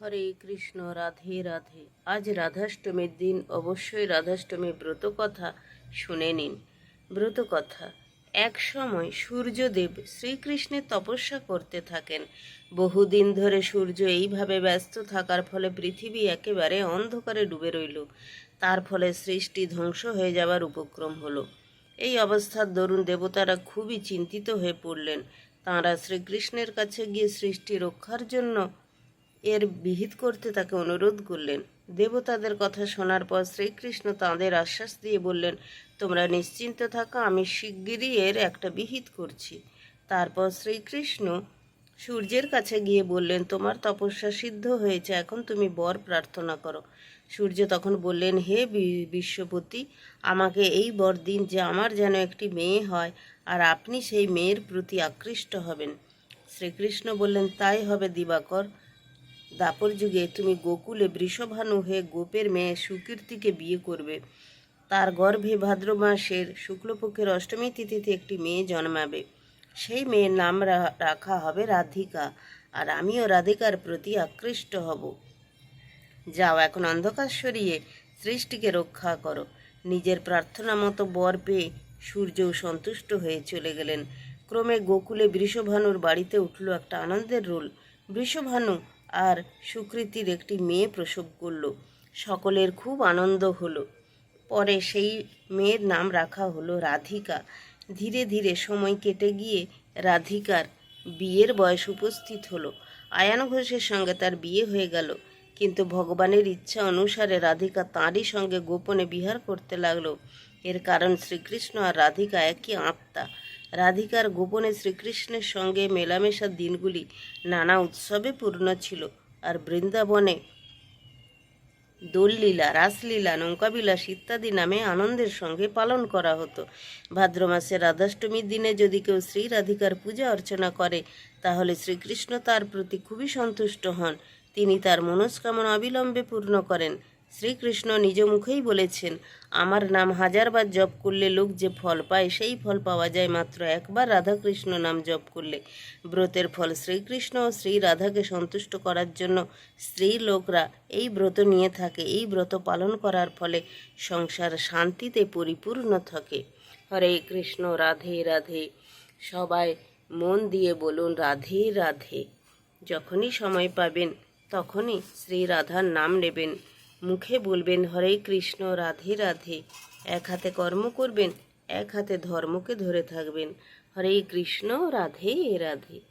হরে কৃষ্ণ, রাধে রাধে। আজ রাধাষ্টমীর দিন, অবশ্যই রাধাষ্টমী ব্রত কথা শুনে নিন। ব্রত কথা এক সময় সূর্যদেব শ্রীকৃষ্ণের তপস্যা করতে থাকেন। বহুদিন ধরে সূর্য এইভাবে ব্যস্ত থাকার ফলে পৃথিবী একেবারে অন্ধকারে ডুবে রইল। তার ফলে সৃষ্টি ধ্বংস হয়ে যাওয়ার উপক্রম হলো। এই অবস্থার দরুন দেবতারা খুবই চিন্তিত হয়ে পড়লেন। তাঁরা শ্রীকৃষ্ণের কাছে গিয়ে সৃষ্টি রক্ষার জন্য এর বিহিত করতে তাকে অনুরোধ করলেন। দেবতাদের কথা শোনার পর শ্রীকৃষ্ণ তাঁদের আশ্বাস দিয়ে বললেন, তোমরা নিশ্চিন্ত থাকো, আমি শিগগিরই এর একটা বিহিত করছি। তারপর শ্রীকৃষ্ণ সূর্যের কাছে গিয়ে বললেন, তোমার তপস্যা সিদ্ধ হয়েছে, এখন তুমি বর প্রার্থনা করো। সূর্য তখন বললেন, হে বিশ্বপতি, আমাকে এই বর দিন যে আমার যেন একটি মেয়ে হয়, আর আপনি সেই মেয়ের প্রতি আকৃষ্ট হবেন। শ্রীকৃষ্ণ বললেন, তাই হবে দিবাকর দাপর যুগে তুমি গোকুলে বৃষভানু হয়ে গোপের মেয়ে সুকীর্তিকে বিয়ে করবে। তার গর্ভে ভাদ্র মাসের শুক্লপক্ষের অষ্টমী তিথিতে একটি মেয়ে জন্মাবে। সেই মেয়ের নাম রাখা হবে রাধিকা, আর আমিও রাধিকার প্রতি আকৃষ্ট হব। যাও এখন অন্ধকার সরিয়ে সৃষ্টিকে রক্ষা করো। নিজের প্রার্থনা মতো বর পেয়ে সূর্যও সন্তুষ্ট হয়ে চলে গেলেন। ক্রমে গোকুলে বৃষভানুর বাড়িতে উঠল একটা আনন্দের রোল। বৃষভানু আর সুকৃতির একটি মেয়ে প্রসব করল। সকলের খুব আনন্দ হলো। পরে সেই মেয়ের নাম রাখা হলো রাধিকা। ধীরে ধীরে সময় কেটে গিয়ে রাধিকার বিয়ের বয়স উপস্থিত হলো। আয়ান ঘোষের সঙ্গে তার বিয়ে হয়ে গেল। কিন্তু ভগবানের ইচ্ছা অনুসারে রাধিকা তাঁরই সঙ্গে গোপনে বিহার করতে লাগল। এর কারণ শ্রীকৃষ্ণ আর রাধিকা একই আত্মা। রাধিকার গোপনে শ্রীকৃষ্ণের সঙ্গে মেলামেশার দিনগুলি নানা উৎসবে পূর্ণ ছিল আর বৃন্দাবনে দোললীলা, রাসলীলা, নৌকাবিলাস ইত্যাদি নামে আনন্দের সঙ্গে পালন করা হতো। ভাদ্র মাসে রাধাষ্টমীর দিনে যদি কেউ শ্রী রাধিকার পূজা অর্চনা করে, তাহলে শ্রীকৃষ্ণ তার প্রতি খুবই সন্তুষ্ট হন। তিনি তার মনস্কামনা অবিলম্বে পূর্ণ করেন। শ্রীকৃষ্ণ নিজ মুখেই বলেছেন, আমার নাম হাজারবার জপ করলে লোক যে ফল পায়, সেই ফল পাওয়া যায় মাত্র একবার রাধাকৃষ্ণ নাম জপ করলে। ব্রতের ফল শ্রীকৃষ্ণ ও শ্রী রাধাকে সন্তুষ্ট করার জন্য স্ত্রী লোকরা এই ব্রত নিয়ে থাকে। এই ব্রত পালন করার ফলে সংসার শান্তিতে পরিপূর্ণ থাকে। হরে কৃষ্ণ, রাধে রাধে। সবাই মন দিয়ে বলুন, রাধে রাধে। যখনই সময় পাবেন, তখনই শ্রী রাধার নাম নেবেন। মুখে বলবেন, হরে কৃষ্ণ, রাধে রাধে। এক হাতে কর্ম করবেন, এক হাতে ধর্মকে ধরে থাকবেন। হরে কৃষ্ণ, রাধে রাধে।